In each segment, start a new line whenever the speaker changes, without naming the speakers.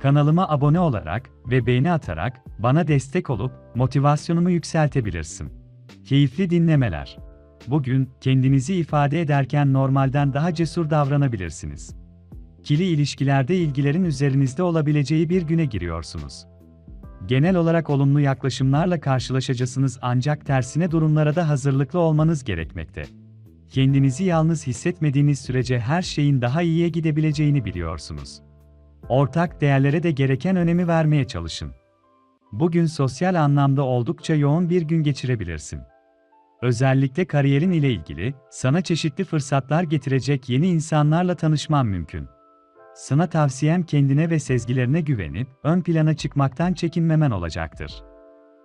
Kanalıma abone olarak ve beğeni atarak bana destek olup motivasyonumu yükseltebilirsin. Keyifli dinlemeler. Bugün kendinizi ifade ederken normalden daha cesur davranabilirsiniz. Kili ilişkilerde ilgilerin üzerinizde olabileceği bir güne giriyorsunuz. Genel olarak olumlu yaklaşımlarla karşılaşacaksınız ancak tersine durumlara da hazırlıklı olmanız gerekmekte. Kendinizi yalnız hissetmediğiniz sürece her şeyin daha iyiye gidebileceğini biliyorsunuz. Ortak değerlere de gereken önemi vermeye çalışın. Bugün sosyal anlamda oldukça yoğun bir gün geçirebilirsin. Özellikle kariyerin ile ilgili, sana çeşitli fırsatlar getirecek yeni insanlarla tanışman mümkün. Sana tavsiyem kendine ve sezgilerine güvenip, ön plana çıkmaktan çekinmemen olacaktır.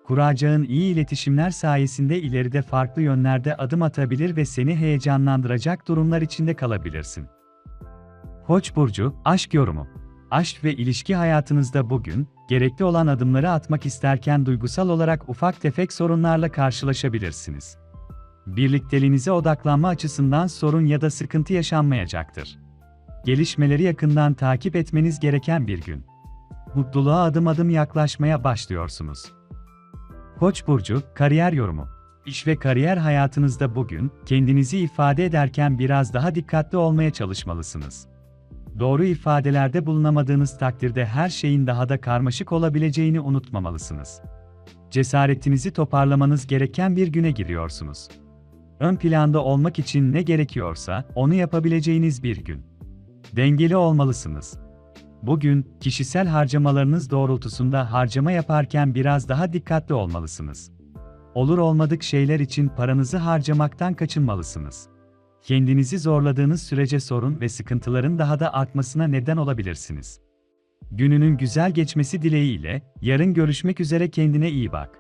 Kuracağın iyi iletişimler sayesinde ileride farklı yönlerde adım atabilir ve seni heyecanlandıracak durumlar içinde kalabilirsin. Koç burcu, aşk yorumu. Aşk ve ilişki hayatınızda bugün gerekli olan adımları atmak isterken duygusal olarak ufak tefek sorunlarla karşılaşabilirsiniz. Birlikteliğinize odaklanma açısından sorun ya da sıkıntı yaşanmayacaktır. Gelişmeleri yakından takip etmeniz gereken bir gün. Mutluluğa adım adım yaklaşmaya başlıyorsunuz. Koç burcu kariyer yorumu. İş ve kariyer hayatınızda bugün kendinizi ifade ederken biraz daha dikkatli olmaya çalışmalısınız. Doğru ifadelerde bulunamadığınız takdirde her şeyin daha da karmaşık olabileceğini unutmamalısınız. Cesaretinizi toparlamanız gereken bir güne giriyorsunuz. Ön planda olmak için ne gerekiyorsa onu yapabileceğiniz bir gün. Dengeli olmalısınız. Bugün kişisel harcamalarınız doğrultusunda harcama yaparken biraz daha dikkatli olmalısınız. Olur olmadık şeyler için paranızı harcamaktan kaçınmalısınız. Kendinizi zorladığınız sürece sorun ve sıkıntıların daha da artmasına neden olabilirsiniz. Gününün güzel geçmesi dileğiyle, yarın görüşmek üzere kendine iyi bak.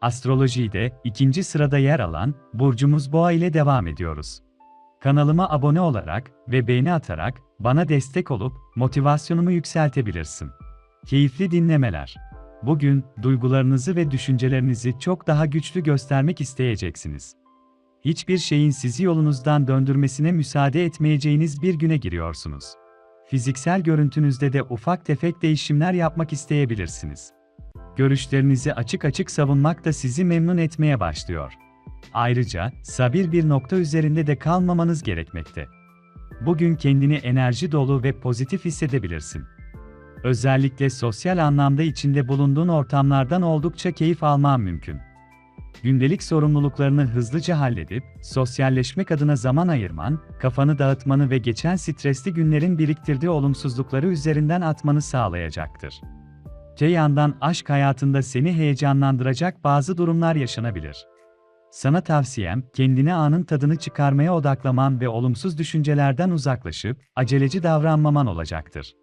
Astrolojide ikinci sırada yer alan burcumuz Boğa ile devam ediyoruz. Kanalıma abone olarak ve beğeni atarak bana destek olup motivasyonumu yükseltebilirsin. Keyifli dinlemeler. Bugün duygularınızı ve düşüncelerinizi çok daha güçlü göstermek isteyeceksiniz. Hiçbir şeyin sizi yolunuzdan döndürmesine müsaade etmeyeceğiniz bir güne giriyorsunuz. Fiziksel görüntünüzde de ufak tefek değişimler yapmak isteyebilirsiniz. Görüşlerinizi açık açık savunmak da sizi memnun etmeye başlıyor. Ayrıca, sabir bir nokta üzerinde de kalmamanız gerekmekte. Bugün kendini enerji dolu ve pozitif hissedebilirsin. Özellikle sosyal anlamda içinde bulunduğun ortamlardan oldukça keyif alman mümkün. Gündelik sorumluluklarını hızlıca halledip, sosyalleşmek adına zaman ayırman, kafanı dağıtmanı ve geçen stresli günlerin biriktirdiği olumsuzlukları üzerinden atmanı sağlayacaktır. Te yandan aşk hayatında seni heyecanlandıracak bazı durumlar yaşanabilir. Sana tavsiyem, kendine anın tadını çıkarmaya odaklaman ve olumsuz düşüncelerden uzaklaşıp, aceleci davranmaman olacaktır.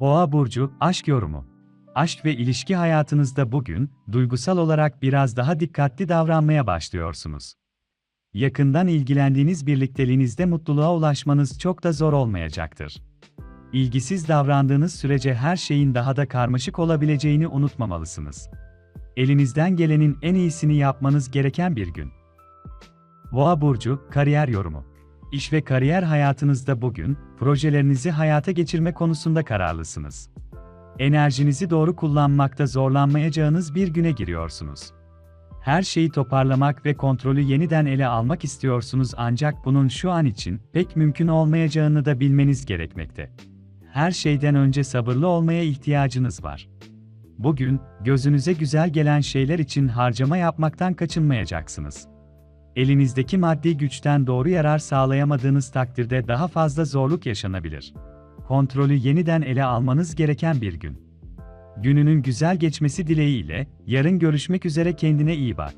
Boğa Burcu, Aşk Yorumu Aşk ve ilişki hayatınızda bugün, duygusal olarak biraz daha dikkatli davranmaya başlıyorsunuz. Yakından ilgilendiğiniz birlikteliğinizde mutluluğa ulaşmanız çok da zor olmayacaktır. İlgisiz davrandığınız sürece her şeyin daha da karmaşık olabileceğini unutmamalısınız elinizden gelenin en iyisini yapmanız gereken bir gün. Boğa burcu kariyer yorumu. İş ve kariyer hayatınızda bugün projelerinizi hayata geçirme konusunda kararlısınız. Enerjinizi doğru kullanmakta zorlanmayacağınız bir güne giriyorsunuz. Her şeyi toparlamak ve kontrolü yeniden ele almak istiyorsunuz ancak bunun şu an için pek mümkün olmayacağını da bilmeniz gerekmekte. Her şeyden önce sabırlı olmaya ihtiyacınız var. Bugün, gözünüze güzel gelen şeyler için harcama yapmaktan kaçınmayacaksınız. Elinizdeki maddi güçten doğru yarar sağlayamadığınız takdirde daha fazla zorluk yaşanabilir. Kontrolü yeniden ele almanız gereken bir gün. Gününün güzel geçmesi dileğiyle, yarın görüşmek üzere kendine iyi bak.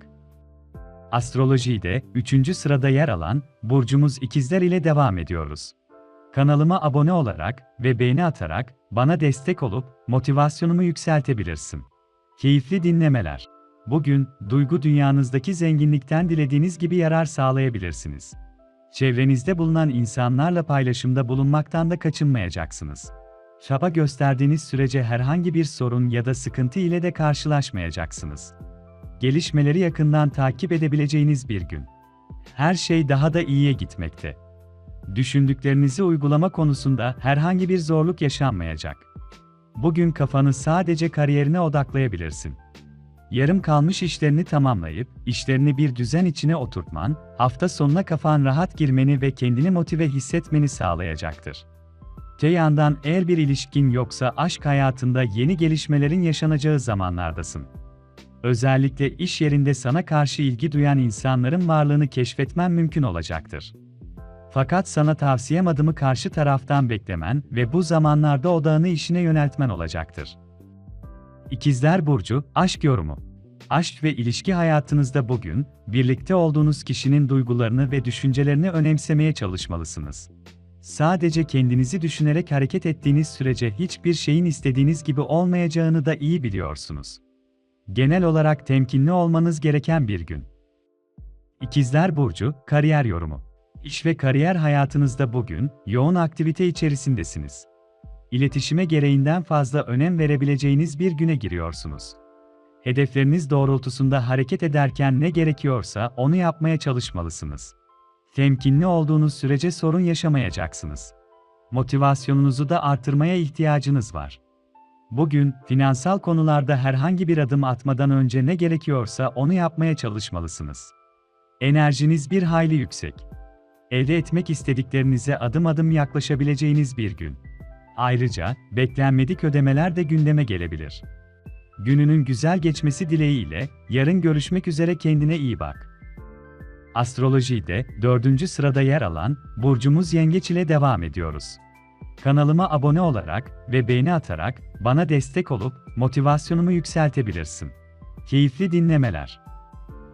Astrolojide 3. sırada yer alan burcumuz ikizler ile devam ediyoruz. Kanalıma abone olarak ve beğeni atarak bana destek olup motivasyonumu yükseltebilirsin. Keyifli dinlemeler. Bugün duygu dünyanızdaki zenginlikten dilediğiniz gibi yarar sağlayabilirsiniz. Çevrenizde bulunan insanlarla paylaşımda bulunmaktan da kaçınmayacaksınız. Çaba gösterdiğiniz sürece herhangi bir sorun ya da sıkıntı ile de karşılaşmayacaksınız. Gelişmeleri yakından takip edebileceğiniz bir gün. Her şey daha da iyiye gitmekte. Düşündüklerinizi uygulama konusunda herhangi bir zorluk yaşanmayacak. Bugün kafanı sadece kariyerine odaklayabilirsin. Yarım kalmış işlerini tamamlayıp, işlerini bir düzen içine oturtman, hafta sonuna kafan rahat girmeni ve kendini motive hissetmeni sağlayacaktır. Te yandan eğer bir ilişkin yoksa aşk hayatında yeni gelişmelerin yaşanacağı zamanlardasın. Özellikle iş yerinde sana karşı ilgi duyan insanların varlığını keşfetmen mümkün olacaktır. Fakat sana tavsiyem adımı karşı taraftan beklemen ve bu zamanlarda odağını işine yöneltmen olacaktır. İkizler Burcu, Aşk Yorumu Aşk ve ilişki hayatınızda bugün, birlikte olduğunuz kişinin duygularını ve düşüncelerini önemsemeye çalışmalısınız. Sadece kendinizi düşünerek hareket ettiğiniz sürece hiçbir şeyin istediğiniz gibi olmayacağını da iyi biliyorsunuz. Genel olarak temkinli olmanız gereken bir gün. İkizler Burcu, Kariyer Yorumu İş ve kariyer hayatınızda bugün, yoğun aktivite içerisindesiniz. İletişime gereğinden fazla önem verebileceğiniz bir güne giriyorsunuz. Hedefleriniz doğrultusunda hareket ederken ne gerekiyorsa onu yapmaya çalışmalısınız. Temkinli olduğunuz sürece sorun yaşamayacaksınız. Motivasyonunuzu da artırmaya ihtiyacınız var. Bugün, finansal konularda herhangi bir adım atmadan önce ne gerekiyorsa onu yapmaya çalışmalısınız. Enerjiniz bir hayli yüksek. Elde etmek istediklerinize adım adım yaklaşabileceğiniz bir gün. Ayrıca, beklenmedik ödemeler de gündeme gelebilir. Gününün güzel geçmesi dileğiyle, yarın görüşmek üzere kendine iyi bak. Astrolojide, dördüncü sırada yer alan, Burcumuz Yengeç ile devam ediyoruz. Kanalıma abone olarak ve beğeni atarak, bana destek olup, motivasyonumu yükseltebilirsin. Keyifli dinlemeler.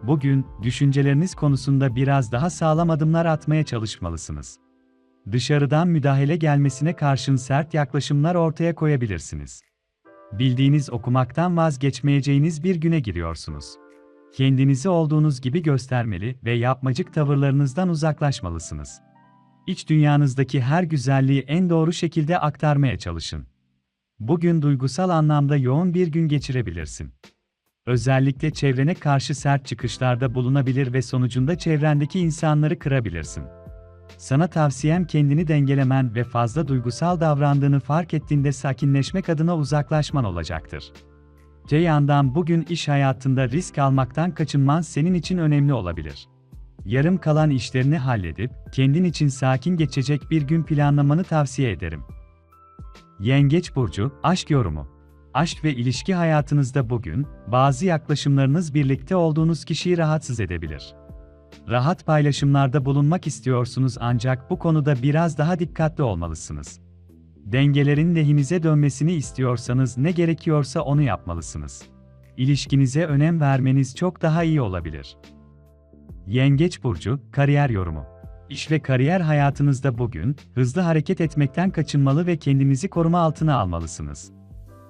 Bugün, düşünceleriniz konusunda biraz daha sağlam adımlar atmaya çalışmalısınız. Dışarıdan müdahale gelmesine karşın sert yaklaşımlar ortaya koyabilirsiniz. Bildiğiniz okumaktan vazgeçmeyeceğiniz bir güne giriyorsunuz. Kendinizi olduğunuz gibi göstermeli ve yapmacık tavırlarınızdan uzaklaşmalısınız. İç dünyanızdaki her güzelliği en doğru şekilde aktarmaya çalışın. Bugün duygusal anlamda yoğun bir gün geçirebilirsin. Özellikle çevrene karşı sert çıkışlarda bulunabilir ve sonucunda çevrendeki insanları kırabilirsin. Sana tavsiyem kendini dengelemen ve fazla duygusal davrandığını fark ettiğinde sakinleşmek adına uzaklaşman olacaktır. Te yandan bugün iş hayatında risk almaktan kaçınman senin için önemli olabilir. Yarım kalan işlerini halledip, kendin için sakin geçecek bir gün planlamanı tavsiye ederim. Yengeç Burcu, Aşk Yorumu Aşk ve ilişki hayatınızda bugün, bazı yaklaşımlarınız birlikte olduğunuz kişiyi rahatsız edebilir. Rahat paylaşımlarda bulunmak istiyorsunuz ancak bu konuda biraz daha dikkatli olmalısınız. Dengelerin lehinize dönmesini istiyorsanız ne gerekiyorsa onu yapmalısınız. İlişkinize önem vermeniz çok daha iyi olabilir. Yengeç burcu kariyer yorumu. İş ve kariyer hayatınızda bugün hızlı hareket etmekten kaçınmalı ve kendinizi koruma altına almalısınız.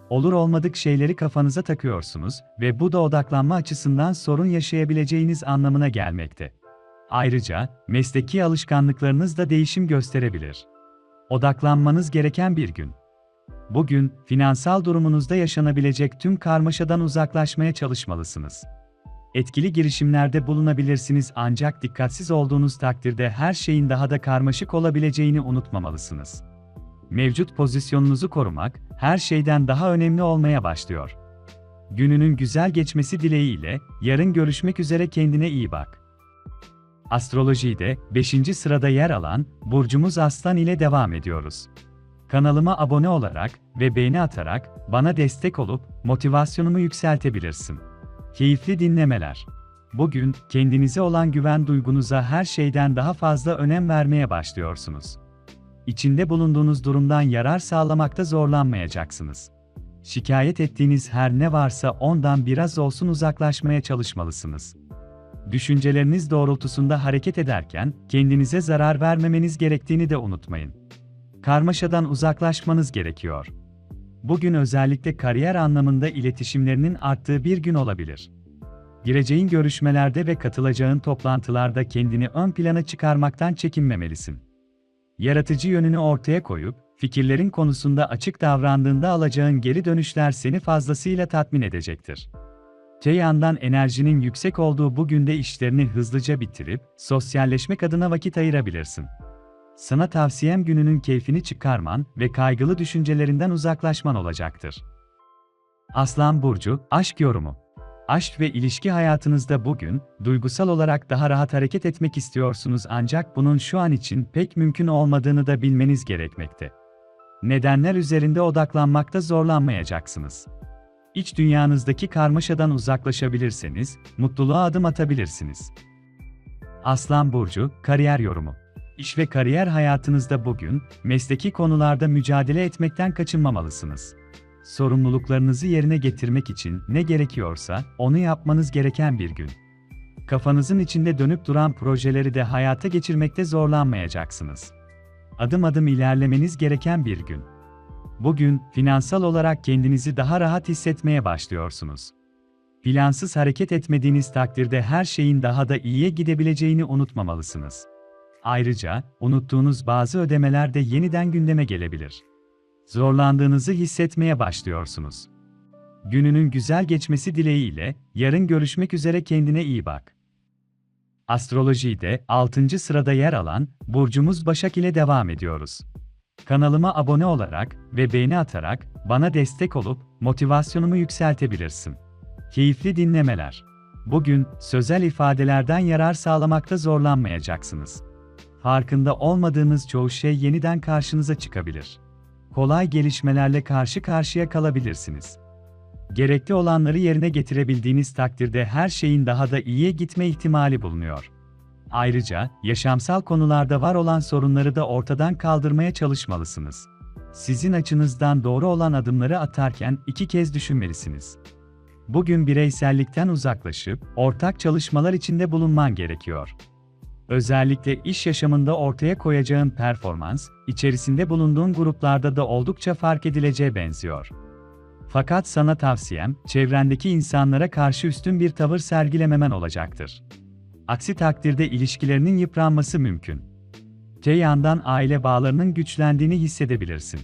Olur olmadık şeyleri kafanıza takıyorsunuz ve bu da odaklanma açısından sorun yaşayabileceğiniz anlamına gelmekte. Ayrıca, mesleki alışkanlıklarınız da değişim gösterebilir. Odaklanmanız gereken bir gün. Bugün, finansal durumunuzda yaşanabilecek tüm karmaşadan uzaklaşmaya çalışmalısınız. Etkili girişimlerde bulunabilirsiniz ancak dikkatsiz olduğunuz takdirde her şeyin daha da karmaşık olabileceğini unutmamalısınız. Mevcut pozisyonunuzu korumak, her şeyden daha önemli olmaya başlıyor. Gününün güzel geçmesi dileğiyle, yarın görüşmek üzere kendine iyi bak. Astrolojide 5. sırada yer alan burcumuz Aslan ile devam ediyoruz. Kanalıma abone olarak ve beğeni atarak bana destek olup motivasyonumu yükseltebilirsin. Keyifli dinlemeler. Bugün kendinize olan güven duygunuza her şeyden daha fazla önem vermeye başlıyorsunuz. İçinde bulunduğunuz durumdan yarar sağlamakta zorlanmayacaksınız. Şikayet ettiğiniz her ne varsa ondan biraz olsun uzaklaşmaya çalışmalısınız. Düşünceleriniz doğrultusunda hareket ederken kendinize zarar vermemeniz gerektiğini de unutmayın. karmaşadan uzaklaşmanız gerekiyor. Bugün özellikle kariyer anlamında iletişimlerinin arttığı bir gün olabilir. Gireceğin görüşmelerde ve katılacağın toplantılarda kendini ön plana çıkarmaktan çekinmemelisin. Yaratıcı yönünü ortaya koyup, fikirlerin konusunda açık davrandığında alacağın geri dönüşler seni fazlasıyla tatmin edecektir. Te yandan enerjinin yüksek olduğu bu günde işlerini hızlıca bitirip, sosyalleşmek adına vakit ayırabilirsin. Sana tavsiyem gününün keyfini çıkarman ve kaygılı düşüncelerinden uzaklaşman olacaktır. Aslan Burcu, Aşk Yorumu Aşk ve ilişki hayatınızda bugün, duygusal olarak daha rahat hareket etmek istiyorsunuz ancak bunun şu an için pek mümkün olmadığını da bilmeniz gerekmekte. Nedenler üzerinde odaklanmakta zorlanmayacaksınız. İç dünyanızdaki karmaşadan uzaklaşabilirseniz, mutluluğa adım atabilirsiniz. Aslan Burcu, Kariyer Yorumu İş ve kariyer hayatınızda bugün, mesleki konularda mücadele etmekten kaçınmamalısınız. Sorumluluklarınızı yerine getirmek için ne gerekiyorsa, onu yapmanız gereken bir gün. Kafanızın içinde dönüp duran projeleri de hayata geçirmekte zorlanmayacaksınız. Adım adım ilerlemeniz gereken bir gün. Bugün, finansal olarak kendinizi daha rahat hissetmeye başlıyorsunuz. Plansız hareket etmediğiniz takdirde her şeyin daha da iyiye gidebileceğini unutmamalısınız. Ayrıca, unuttuğunuz bazı ödemeler de yeniden gündeme gelebilir. Zorlandığınızı hissetmeye başlıyorsunuz. Gününün güzel geçmesi dileğiyle, yarın görüşmek üzere kendine iyi bak. Astrolojide 6. sırada yer alan burcumuz Başak ile devam ediyoruz. Kanalıma abone olarak ve beğeni atarak bana destek olup motivasyonumu yükseltebilirsin. Keyifli dinlemeler. Bugün sözel ifadelerden yarar sağlamakta zorlanmayacaksınız. Farkında olmadığınız çoğu şey yeniden karşınıza çıkabilir. Kolay gelişmelerle karşı karşıya kalabilirsiniz. Gerekli olanları yerine getirebildiğiniz takdirde her şeyin daha da iyiye gitme ihtimali bulunuyor. Ayrıca, yaşamsal konularda var olan sorunları da ortadan kaldırmaya çalışmalısınız. Sizin açınızdan doğru olan adımları atarken iki kez düşünmelisiniz. Bugün bireysellikten uzaklaşıp ortak çalışmalar içinde bulunman gerekiyor. Özellikle iş yaşamında ortaya koyacağın performans, içerisinde bulunduğun gruplarda da oldukça fark edileceğe benziyor. Fakat sana tavsiyem, çevrendeki insanlara karşı üstün bir tavır sergilememen olacaktır. Aksi takdirde ilişkilerinin yıpranması mümkün. Te yandan aile bağlarının güçlendiğini hissedebilirsin.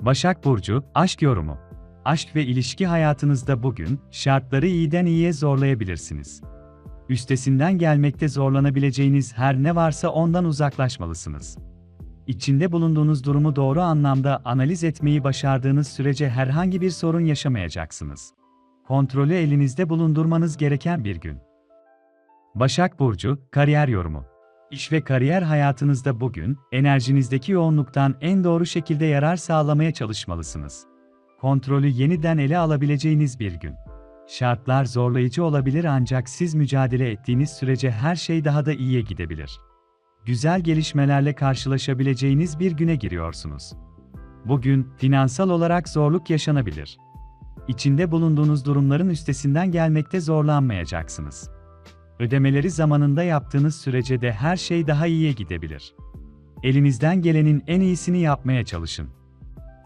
Başak Burcu, Aşk Yorumu Aşk ve ilişki hayatınızda bugün, şartları iyiden iyiye zorlayabilirsiniz. Üstesinden gelmekte zorlanabileceğiniz her ne varsa ondan uzaklaşmalısınız. İçinde bulunduğunuz durumu doğru anlamda analiz etmeyi başardığınız sürece herhangi bir sorun yaşamayacaksınız. Kontrolü elinizde bulundurmanız gereken bir gün. Başak Burcu, Kariyer Yorumu İş ve kariyer hayatınızda bugün, enerjinizdeki yoğunluktan en doğru şekilde yarar sağlamaya çalışmalısınız. Kontrolü yeniden ele alabileceğiniz bir gün. Şartlar zorlayıcı olabilir ancak siz mücadele ettiğiniz sürece her şey daha da iyiye gidebilir. Güzel gelişmelerle karşılaşabileceğiniz bir güne giriyorsunuz. Bugün finansal olarak zorluk yaşanabilir. İçinde bulunduğunuz durumların üstesinden gelmekte zorlanmayacaksınız. Ödemeleri zamanında yaptığınız sürece de her şey daha iyiye gidebilir. Elinizden gelenin en iyisini yapmaya çalışın.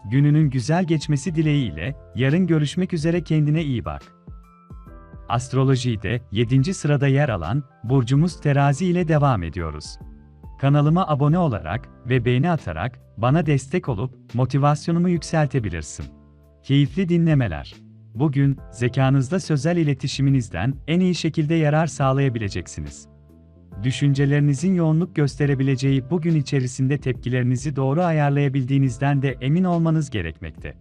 Gününün güzel geçmesi dileğiyle yarın görüşmek üzere kendine iyi bak. Astrolojide 7. sırada yer alan burcumuz Terazi ile devam ediyoruz. Kanalıma abone olarak ve beğeni atarak bana destek olup motivasyonumu yükseltebilirsin. Keyifli dinlemeler. Bugün zekanızda sözel iletişiminizden en iyi şekilde yarar sağlayabileceksiniz. Düşüncelerinizin yoğunluk gösterebileceği bugün içerisinde tepkilerinizi doğru ayarlayabildiğinizden de emin olmanız gerekmekte.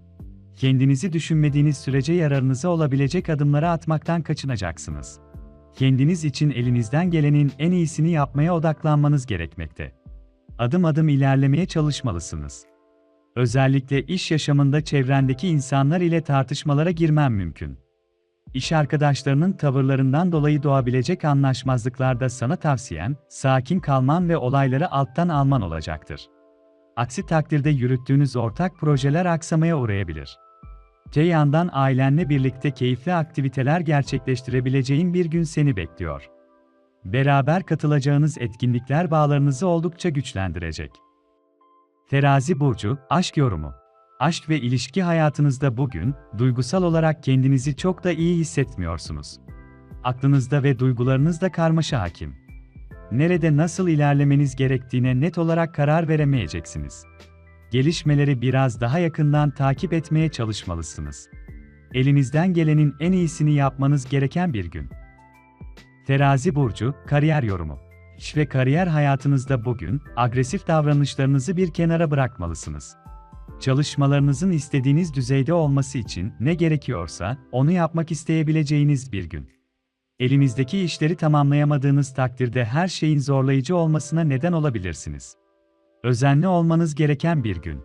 Kendinizi düşünmediğiniz sürece yararınıza olabilecek adımları atmaktan kaçınacaksınız. Kendiniz için elinizden gelenin en iyisini yapmaya odaklanmanız gerekmekte. Adım adım ilerlemeye çalışmalısınız. Özellikle iş yaşamında çevrendeki insanlar ile tartışmalara girmen mümkün. İş arkadaşlarının tavırlarından dolayı doğabilecek anlaşmazlıklarda sana tavsiyem, sakin kalman ve olayları alttan alman olacaktır. Aksi takdirde yürüttüğünüz ortak projeler aksamaya uğrayabilir. Te yandan ailenle birlikte keyifli aktiviteler gerçekleştirebileceğin bir gün seni bekliyor. Beraber katılacağınız etkinlikler bağlarınızı oldukça güçlendirecek. Terazi burcu, aşk yorumu. Aşk ve ilişki hayatınızda bugün duygusal olarak kendinizi çok da iyi hissetmiyorsunuz. Aklınızda ve duygularınızda karmaşa hakim. Nerede nasıl ilerlemeniz gerektiğine net olarak karar veremeyeceksiniz. Gelişmeleri biraz daha yakından takip etmeye çalışmalısınız. Elinizden gelenin en iyisini yapmanız gereken bir gün. Terazi burcu, kariyer yorumu. İş ve kariyer hayatınızda bugün agresif davranışlarınızı bir kenara bırakmalısınız. Çalışmalarınızın istediğiniz düzeyde olması için ne gerekiyorsa onu yapmak isteyebileceğiniz bir gün. Elinizdeki işleri tamamlayamadığınız takdirde her şeyin zorlayıcı olmasına neden olabilirsiniz. Özenli olmanız gereken bir gün.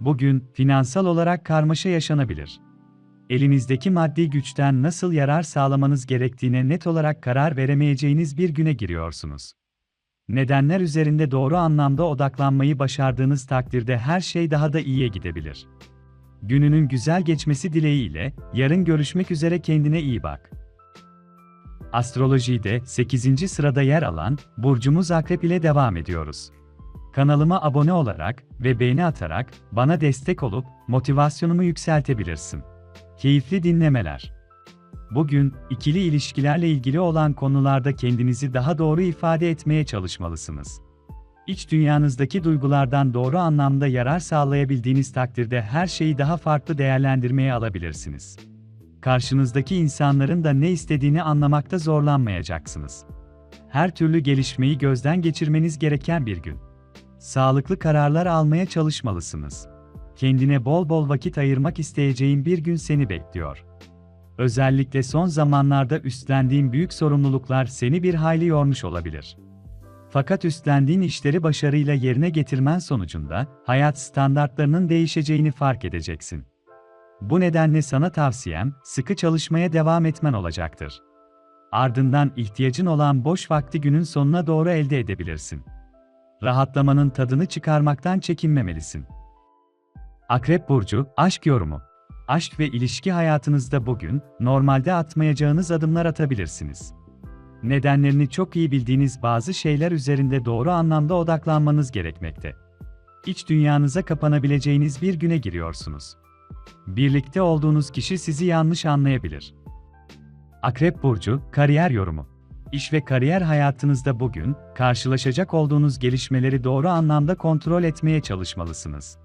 Bugün finansal olarak karmaşa yaşanabilir. Elinizdeki maddi güçten nasıl yarar sağlamanız gerektiğine net olarak karar veremeyeceğiniz bir güne giriyorsunuz. Nedenler üzerinde doğru anlamda odaklanmayı başardığınız takdirde her şey daha da iyiye gidebilir. Gününün güzel geçmesi dileğiyle, yarın görüşmek üzere kendine iyi bak. Astrolojide 8. sırada yer alan burcumuz Akrep ile devam ediyoruz. Kanalıma abone olarak ve beğeni atarak bana destek olup motivasyonumu yükseltebilirsin. Keyifli dinlemeler. Bugün ikili ilişkilerle ilgili olan konularda kendinizi daha doğru ifade etmeye çalışmalısınız. İç dünyanızdaki duygulardan doğru anlamda yarar sağlayabildiğiniz takdirde her şeyi daha farklı değerlendirmeye alabilirsiniz. Karşınızdaki insanların da ne istediğini anlamakta zorlanmayacaksınız. Her türlü gelişmeyi gözden geçirmeniz gereken bir gün. Sağlıklı kararlar almaya çalışmalısınız. Kendine bol bol vakit ayırmak isteyeceğin bir gün seni bekliyor. Özellikle son zamanlarda üstlendiğin büyük sorumluluklar seni bir hayli yormuş olabilir. Fakat üstlendiğin işleri başarıyla yerine getirmen sonucunda hayat standartlarının değişeceğini fark edeceksin. Bu nedenle sana tavsiyem sıkı çalışmaya devam etmen olacaktır. Ardından ihtiyacın olan boş vakti günün sonuna doğru elde edebilirsin. Rahatlamanın tadını çıkarmaktan çekinmemelisin. Akrep burcu aşk yorumu. Aşk ve ilişki hayatınızda bugün normalde atmayacağınız adımlar atabilirsiniz. Nedenlerini çok iyi bildiğiniz bazı şeyler üzerinde doğru anlamda odaklanmanız gerekmekte. İç dünyanıza kapanabileceğiniz bir güne giriyorsunuz. Birlikte olduğunuz kişi sizi yanlış anlayabilir. Akrep burcu kariyer yorumu. İş ve kariyer hayatınızda bugün karşılaşacak olduğunuz gelişmeleri doğru anlamda kontrol etmeye çalışmalısınız.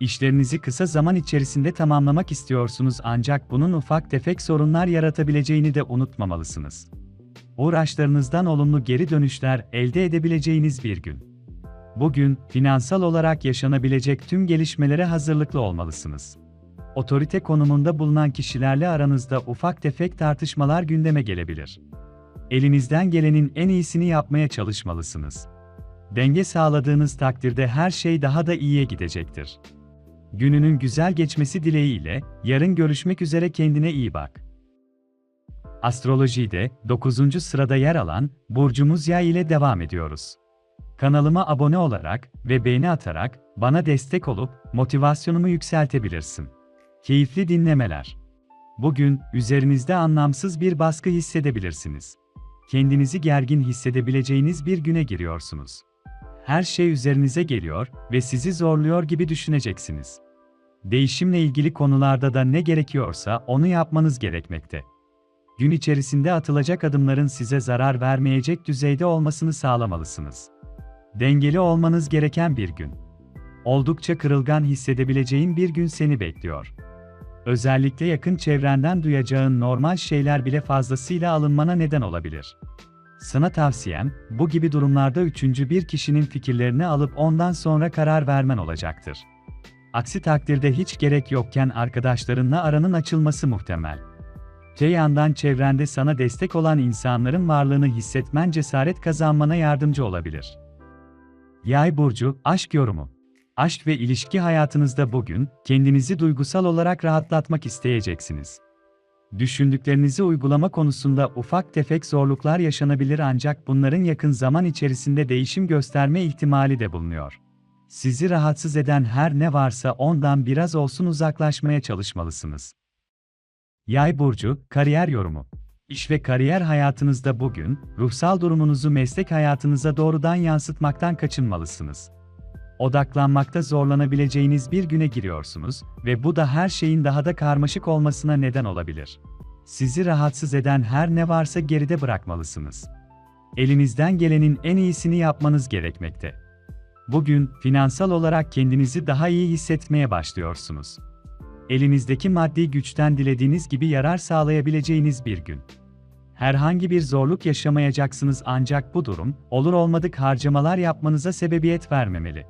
İşlerinizi kısa zaman içerisinde tamamlamak istiyorsunuz ancak bunun ufak tefek sorunlar yaratabileceğini de unutmamalısınız. Uğraşlarınızdan olumlu geri dönüşler elde edebileceğiniz bir gün. Bugün finansal olarak yaşanabilecek tüm gelişmelere hazırlıklı olmalısınız. Otorite konumunda bulunan kişilerle aranızda ufak tefek tartışmalar gündeme gelebilir. Elinizden gelenin en iyisini yapmaya çalışmalısınız. Denge sağladığınız takdirde her şey daha da iyiye gidecektir. Gününün güzel geçmesi dileğiyle, yarın görüşmek üzere kendine iyi bak. Astrolojide 9. sırada yer alan burcumuz Yay ile devam ediyoruz. Kanalıma abone olarak ve beğeni atarak bana destek olup motivasyonumu yükseltebilirsin. Keyifli dinlemeler. Bugün üzerinizde anlamsız bir baskı hissedebilirsiniz. Kendinizi gergin hissedebileceğiniz bir güne giriyorsunuz her şey üzerinize geliyor ve sizi zorluyor gibi düşüneceksiniz. Değişimle ilgili konularda da ne gerekiyorsa onu yapmanız gerekmekte. Gün içerisinde atılacak adımların size zarar vermeyecek düzeyde olmasını sağlamalısınız. Dengeli olmanız gereken bir gün. Oldukça kırılgan hissedebileceğin bir gün seni bekliyor. Özellikle yakın çevrenden duyacağın normal şeyler bile fazlasıyla alınmana neden olabilir. Sana tavsiyem, bu gibi durumlarda üçüncü bir kişinin fikirlerini alıp ondan sonra karar vermen olacaktır. Aksi takdirde hiç gerek yokken arkadaşlarınla aranın açılması muhtemel. Te yandan çevrende sana destek olan insanların varlığını hissetmen cesaret kazanmana yardımcı olabilir. Yay burcu, aşk yorumu. Aşk ve ilişki hayatınızda bugün kendinizi duygusal olarak rahatlatmak isteyeceksiniz. Düşündüklerinizi uygulama konusunda ufak tefek zorluklar yaşanabilir ancak bunların yakın zaman içerisinde değişim gösterme ihtimali de bulunuyor. Sizi rahatsız eden her ne varsa ondan biraz olsun uzaklaşmaya çalışmalısınız. Yay burcu, kariyer yorumu. İş ve kariyer hayatınızda bugün ruhsal durumunuzu meslek hayatınıza doğrudan yansıtmaktan kaçınmalısınız. Odaklanmakta zorlanabileceğiniz bir güne giriyorsunuz ve bu da her şeyin daha da karmaşık olmasına neden olabilir. Sizi rahatsız eden her ne varsa geride bırakmalısınız. Elinizden gelenin en iyisini yapmanız gerekmekte. Bugün finansal olarak kendinizi daha iyi hissetmeye başlıyorsunuz. Elinizdeki maddi güçten dilediğiniz gibi yarar sağlayabileceğiniz bir gün. Herhangi bir zorluk yaşamayacaksınız ancak bu durum, olur olmadık harcamalar yapmanıza sebebiyet vermemeli.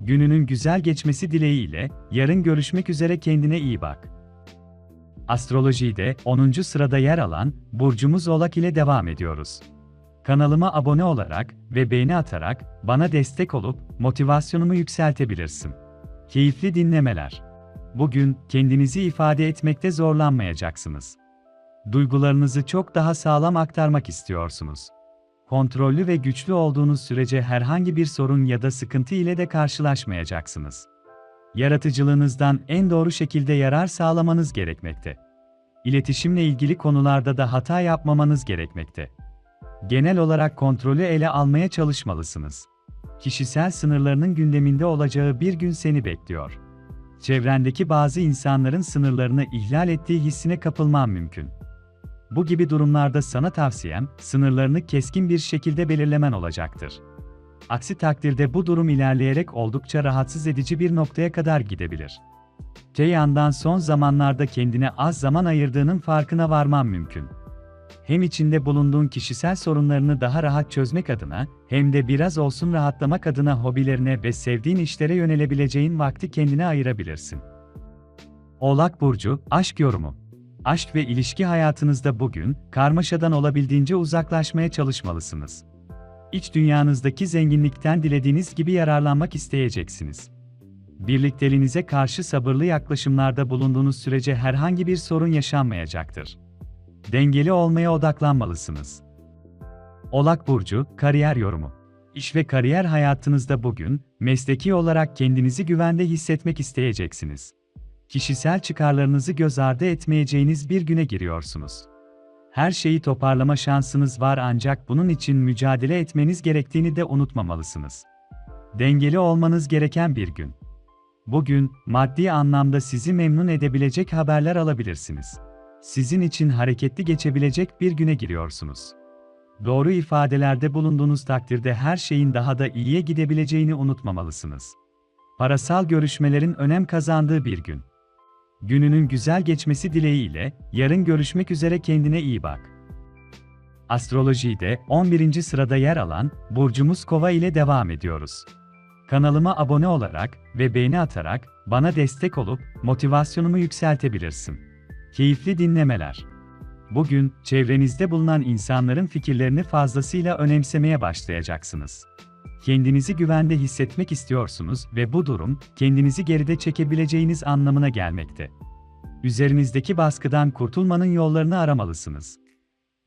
Gününün güzel geçmesi dileğiyle, yarın görüşmek üzere kendine iyi bak. Astrolojide 10. sırada yer alan burcumuz Oğlak ile devam ediyoruz. Kanalıma abone olarak ve beğeni atarak bana destek olup motivasyonumu yükseltebilirsin. Keyifli dinlemeler. Bugün kendinizi ifade etmekte zorlanmayacaksınız. Duygularınızı çok daha sağlam aktarmak istiyorsunuz. Kontrollü ve güçlü olduğunuz sürece herhangi bir sorun ya da sıkıntı ile de karşılaşmayacaksınız. Yaratıcılığınızdan en doğru şekilde yarar sağlamanız gerekmekte. İletişimle ilgili konularda da hata yapmamanız gerekmekte. Genel olarak kontrolü ele almaya çalışmalısınız. Kişisel sınırlarının gündeminde olacağı bir gün seni bekliyor. Çevrendeki bazı insanların sınırlarını ihlal ettiği hissine kapılman mümkün. Bu gibi durumlarda sana tavsiyem, sınırlarını keskin bir şekilde belirlemen olacaktır. Aksi takdirde bu durum ilerleyerek oldukça rahatsız edici bir noktaya kadar gidebilir. Te yandan son zamanlarda kendine az zaman ayırdığının farkına varman mümkün. Hem içinde bulunduğun kişisel sorunlarını daha rahat çözmek adına, hem de biraz olsun rahatlamak adına hobilerine ve sevdiğin işlere yönelebileceğin vakti kendine ayırabilirsin. Oğlak Burcu, Aşk Yorumu Aşk ve ilişki hayatınızda bugün, karmaşadan olabildiğince uzaklaşmaya çalışmalısınız. İç dünyanızdaki zenginlikten dilediğiniz gibi yararlanmak isteyeceksiniz. Birlikteliğinize karşı sabırlı yaklaşımlarda bulunduğunuz sürece herhangi bir sorun yaşanmayacaktır. Dengeli olmaya odaklanmalısınız. Olak Burcu, Kariyer Yorumu İş ve kariyer hayatınızda bugün, mesleki olarak kendinizi güvende hissetmek isteyeceksiniz. Kişisel çıkarlarınızı göz ardı etmeyeceğiniz bir güne giriyorsunuz. Her şeyi toparlama şansınız var ancak bunun için mücadele etmeniz gerektiğini de unutmamalısınız. Dengeli olmanız gereken bir gün. Bugün, maddi anlamda sizi memnun edebilecek haberler alabilirsiniz. Sizin için hareketli geçebilecek bir güne giriyorsunuz. Doğru ifadelerde bulunduğunuz takdirde her şeyin daha da iyiye gidebileceğini unutmamalısınız. Parasal görüşmelerin önem kazandığı bir gün. Gününün güzel geçmesi dileğiyle, yarın görüşmek üzere kendine iyi bak. Astrolojide 11. sırada yer alan burcumuz Kova ile devam ediyoruz. Kanalıma abone olarak ve beğeni atarak bana destek olup motivasyonumu yükseltebilirsin. Keyifli dinlemeler. Bugün çevrenizde bulunan insanların fikirlerini fazlasıyla önemsemeye başlayacaksınız. Kendinizi güvende hissetmek istiyorsunuz ve bu durum kendinizi geride çekebileceğiniz anlamına gelmekte. Üzerinizdeki baskıdan kurtulmanın yollarını aramalısınız.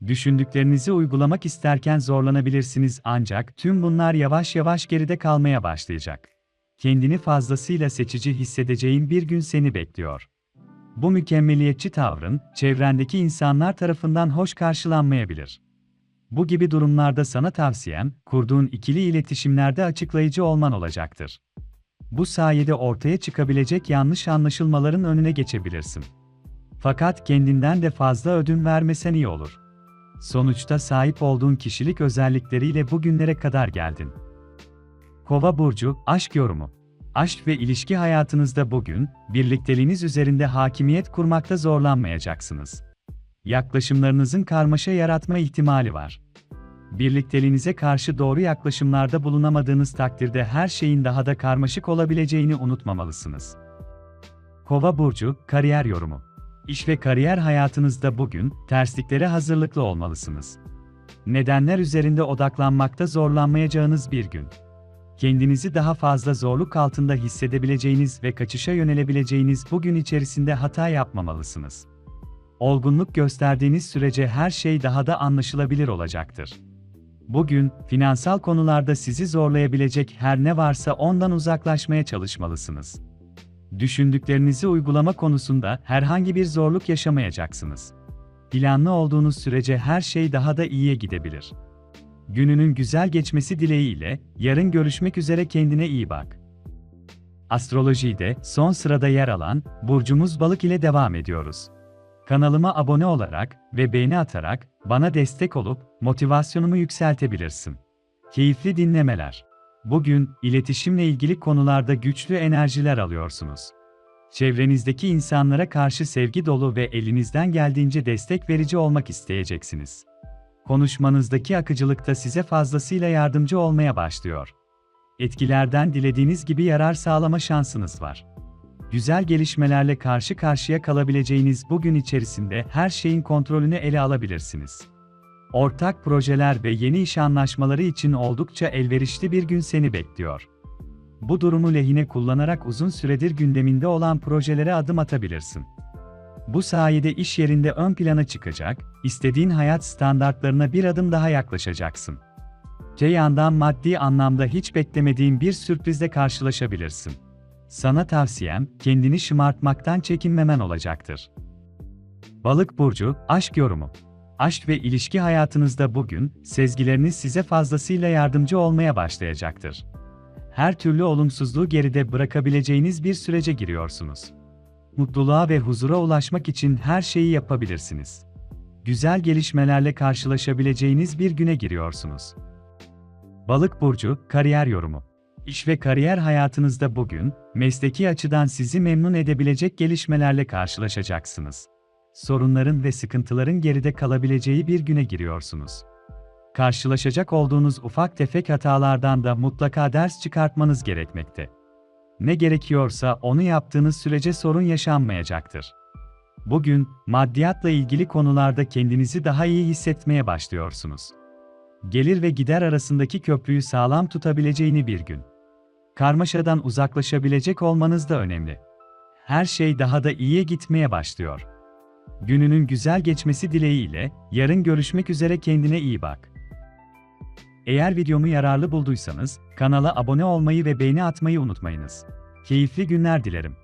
Düşündüklerinizi uygulamak isterken zorlanabilirsiniz ancak tüm bunlar yavaş yavaş geride kalmaya başlayacak. Kendini fazlasıyla seçici hissedeceğin bir gün seni bekliyor. Bu mükemmeliyetçi tavrın çevrendeki insanlar tarafından hoş karşılanmayabilir. Bu gibi durumlarda sana tavsiyem, kurduğun ikili iletişimlerde açıklayıcı olman olacaktır. Bu sayede ortaya çıkabilecek yanlış anlaşılmaların önüne geçebilirsin. Fakat kendinden de fazla ödün vermesen iyi olur. Sonuçta sahip olduğun kişilik özellikleriyle bugünlere kadar geldin. Kova burcu aşk yorumu. Aşk ve ilişki hayatınızda bugün birlikteliğiniz üzerinde hakimiyet kurmakta zorlanmayacaksınız. Yaklaşımlarınızın karmaşa yaratma ihtimali var. Birlikteliğinize karşı doğru yaklaşımlarda bulunamadığınız takdirde her şeyin daha da karmaşık olabileceğini unutmamalısınız. Kova burcu kariyer yorumu. İş ve kariyer hayatınızda bugün tersliklere hazırlıklı olmalısınız. Nedenler üzerinde odaklanmakta zorlanmayacağınız bir gün. Kendinizi daha fazla zorluk altında hissedebileceğiniz ve kaçışa yönelebileceğiniz bu gün içerisinde hata yapmamalısınız. Olgunluk gösterdiğiniz sürece her şey daha da anlaşılabilir olacaktır. Bugün, finansal konularda sizi zorlayabilecek her ne varsa ondan uzaklaşmaya çalışmalısınız. Düşündüklerinizi uygulama konusunda herhangi bir zorluk yaşamayacaksınız. Planlı olduğunuz sürece her şey daha da iyiye gidebilir. Gününün güzel geçmesi dileğiyle, yarın görüşmek üzere kendine iyi bak. Astrolojide son sırada yer alan burcumuz Balık ile devam ediyoruz. Kanalıma abone olarak ve beğeni atarak bana destek olup motivasyonumu yükseltebilirsin. Keyifli dinlemeler. Bugün iletişimle ilgili konularda güçlü enerjiler alıyorsunuz. Çevrenizdeki insanlara karşı sevgi dolu ve elinizden geldiğince destek verici olmak isteyeceksiniz. Konuşmanızdaki akıcılık da size fazlasıyla yardımcı olmaya başlıyor. Etkilerden dilediğiniz gibi yarar sağlama şansınız var. Güzel gelişmelerle karşı karşıya kalabileceğiniz bugün içerisinde her şeyin kontrolünü ele alabilirsiniz. Ortak projeler ve yeni iş anlaşmaları için oldukça elverişli bir gün seni bekliyor. Bu durumu lehine kullanarak uzun süredir gündeminde olan projelere adım atabilirsin. Bu sayede iş yerinde ön plana çıkacak, istediğin hayat standartlarına bir adım daha yaklaşacaksın. Te yandan maddi anlamda hiç beklemediğin bir sürprizle karşılaşabilirsin. Sana tavsiyem, kendini şımartmaktan çekinmemen olacaktır. Balık burcu, aşk yorumu. Aşk ve ilişki hayatınızda bugün sezgileriniz size fazlasıyla yardımcı olmaya başlayacaktır. Her türlü olumsuzluğu geride bırakabileceğiniz bir sürece giriyorsunuz. Mutluluğa ve huzura ulaşmak için her şeyi yapabilirsiniz. Güzel gelişmelerle karşılaşabileceğiniz bir güne giriyorsunuz. Balık burcu kariyer yorumu. İş ve kariyer hayatınızda bugün mesleki açıdan sizi memnun edebilecek gelişmelerle karşılaşacaksınız. Sorunların ve sıkıntıların geride kalabileceği bir güne giriyorsunuz. Karşılaşacak olduğunuz ufak tefek hatalardan da mutlaka ders çıkartmanız gerekmekte. Ne gerekiyorsa onu yaptığınız sürece sorun yaşanmayacaktır. Bugün maddiyatla ilgili konularda kendinizi daha iyi hissetmeye başlıyorsunuz. Gelir ve gider arasındaki köprüyü sağlam tutabileceğini bir gün. Karmaşadan uzaklaşabilecek olmanız da önemli. Her şey daha da iyiye gitmeye başlıyor. Gününün güzel geçmesi dileğiyle yarın görüşmek üzere kendine iyi bak. Eğer videomu yararlı bulduysanız kanala abone olmayı ve beğeni atmayı unutmayınız. Keyifli günler dilerim.